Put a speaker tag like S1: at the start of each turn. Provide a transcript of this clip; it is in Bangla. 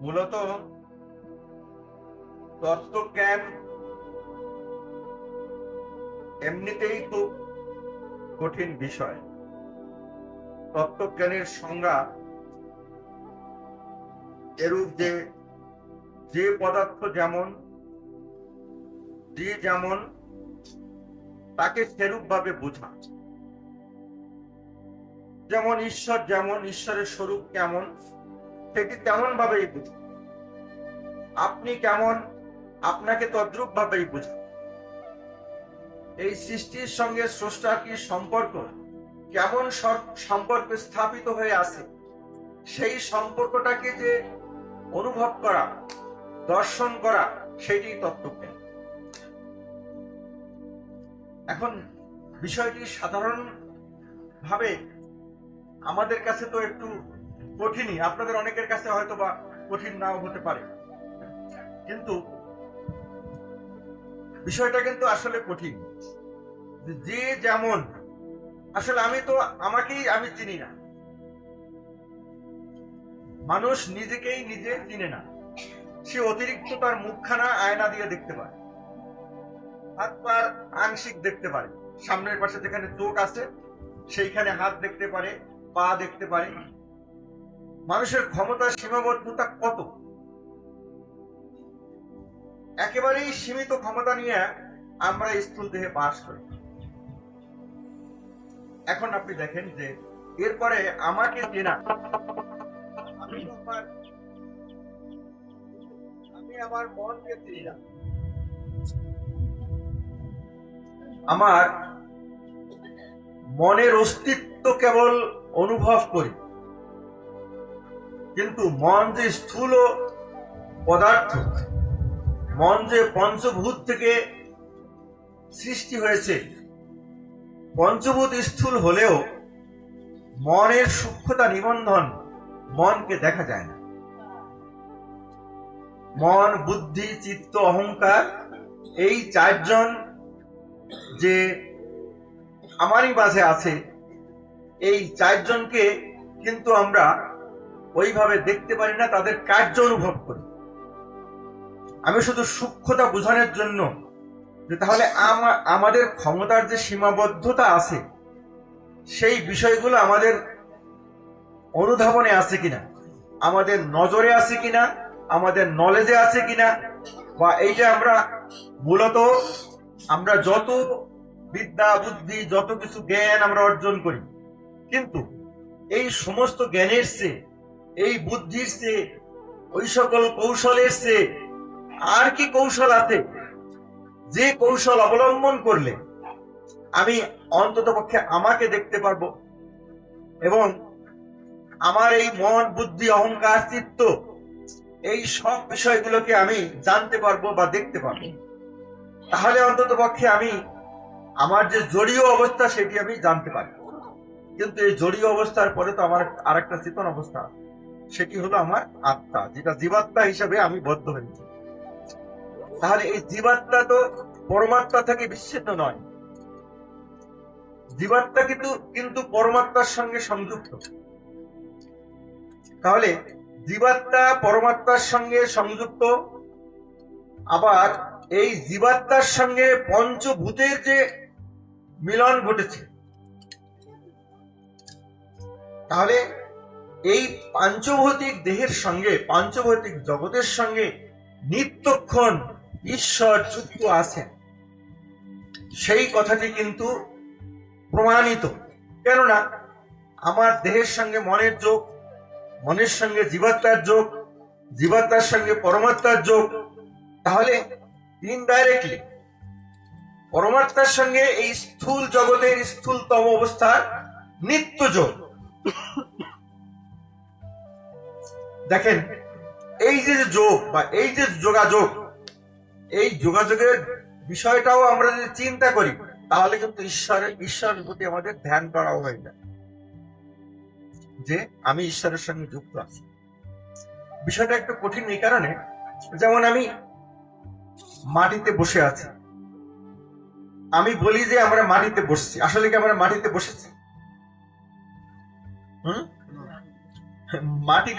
S1: মূলত তত্ত্বজ্ঞান এমনিতেই খুব কঠিন বিষয়। তত্ত্বজ্ঞানের সংজ্ঞা এরূপ যে যে পদার্থ যেমন, যে যেমন, তাকে সেরূপ ভাবে বোঝা। যেমন ঈশ্বর যেমন, ঈশ্বরের স্বরূপ কেমন সেটি তেমন ভাবেই বুঝা আপনি কেমন, আপনাকে তদ্রুপ ভাবেই বুঝা এই সৃষ্টির সঙ্গে স্রষ্টার কি সম্পর্ক? কেমন সম্পর্ক স্থাপিত হয়ে আছে? সেই সম্পর্কটাকে যে অনুভব করা, দর্শন করা, সেটি তত্ত্বজ্ঞান। এখন বিষয়টি সাধারণ ভাবে আমাদের কাছে তো একটু কঠিনই। আপনাদের অনেকের কাছে হয়তো বা কঠিন নাও হতে পারে। কিন্তু বিষয়টা কিন্তু আসলে কঠিন। যে যেমন, আসলে আমি তো আমাকেই আমি চিনি না। মানুষ নিজেকেই নিজে চিনে না। সে অতিরিক্ত তার মুখখানা আয়না দিয়ে দেখতে পারে। হাত পার আংশিক দেখতে পারে। সামনের পাশে যেখানে চোখ আছে, সেইখানে হাত দেখতে পারে, পা দেখতে পারে। মানুষের ক্ষমতা সীমাবদ্ধতা কত? একেবারেই সীমিত ক্ষমতা নিয়ে আমরা স্থূল দেহে বাস করি। এখন আপনি দেখেন যে এরপরে আমাকে চেনা, আমি আমার আমি আমার মনকে চিনি না। আমার মনের অস্তিত্ব কেবল অনুভব করি। কিন্তু মন যে স্থূল পদার্থ, মন যে পঞ্চভূত থেকে সৃষ্টি হয়েছে, পঞ্চভূত স্থূল হলেও মনের সূক্ষ্মতা নিবন্ধন মনকে দেখা যায় না। মন, বুদ্ধি, চিত্ত, অহংকার, এই চারজন যে আমারই মাঝে আছে, এই চারজনকে কিন্তু আমরা ওইভাবে দেখতে পারি না, তাদের কার্য অনুভব করি। আমি শুধু সূক্ষ্মতা বোঝানোর জন্য যে তাহলে আমা- আমাদের ক্ষমতার যে সীমাবদ্ধতা আছে, সেই বিষয়গুলো আমাদের অনুধাবনে আছে কিনা, আমাদের নজরে আছে কিনা, আমাদের নলেজে আছে কিনা, বা এই যে আমরা মূলত আমরা যত বিদ্যা, বুদ্ধি, যত কিছু জ্ঞান আমরা অর্জন করি, কিন্তু এই সমস্ত জ্ঞানের চেয়ে এই বুদ্ধির চেয়ে, ওই সকল কৌশলের চেয়ে আর কি কৌশল আছে? যে কৌশল অবলম্বন করলে আমি অন্তত পক্ষে আমাকে দেখতে পারব। এবং আমার এই মন, বুদ্ধি, অহংকার, চিত্ত এই সব বিষয়গুলোকে আমি জানতে পারব বা দেখতে পারব। তাহলে অন্তত পক্ষে আমি আমার যে জড়ীয় অবস্থা সেটি আমি জানতে পারি। কিন্তু এই জড়ীয় অবস্থার পরে তো আমার আরেকটা চেতন অবস্থা আছে। সেটি হলো আমার আত্মা, যেটা জীবাত্মা হিসাবে আমি বদ্ধ হয়েছি তাহলে এই জীবাত্মা তো পরমাত্মা থেকে বিচ্ছিন্ন নয়। জীবাত্মা কিন্তু কিন্তু পরমাত্মার সঙ্গে সংযুক্ত। তাহলে জীবাত্মা পরমাত্মার সঙ্গে সংযুক্ত, আবার এই জীবাত্মার সঙ্গে পঞ্চভূতের যে মিলন ঘটেছে, তাহলে এই পাঞ্চভৌতিক দেহের সঙ্গে, পাঞ্চভৌতিক জগতের সঙ্গে নিত্যক্ষণ ঈশ্বর যুক্ত আছেন। সেই কথাটি কিন্তু প্রমাণিত। কেননা, আমার দেহের সঙ্গে মনের যোগ, মনের সঙ্গে জীবাত্মার যোগ, জীবাত্মার সঙ্গে পরমাত্মার যোগ, তাহলে ইনডাইরেক্টলি পরমাত্মার সঙ্গে এই স্থূল জগতের স্থূলতম অবস্থার নিত্য যোগ। দেখেন, এই যে যোগ বা এই যে যোগাযোগ, এই যোগাযোগের বিষয়টাও আমরা যদি চিন্তা করি, তাহলে কিন্তু ঈশ্বরের ঈশ্বরের প্রতি আমাদের ধ্যান করাও হয় না। যে আমি ঈশ্বরের সঙ্গে যুক্ত আছি। বিষয়টা একটু কঠিন এই কারণে, যেমন আমি মাটিতে বসে আছি। আমি বলি যে আমরা মাটিতে বসছি। আসলে কি আমরা মাটিতে বসেছি? হুম? মাটি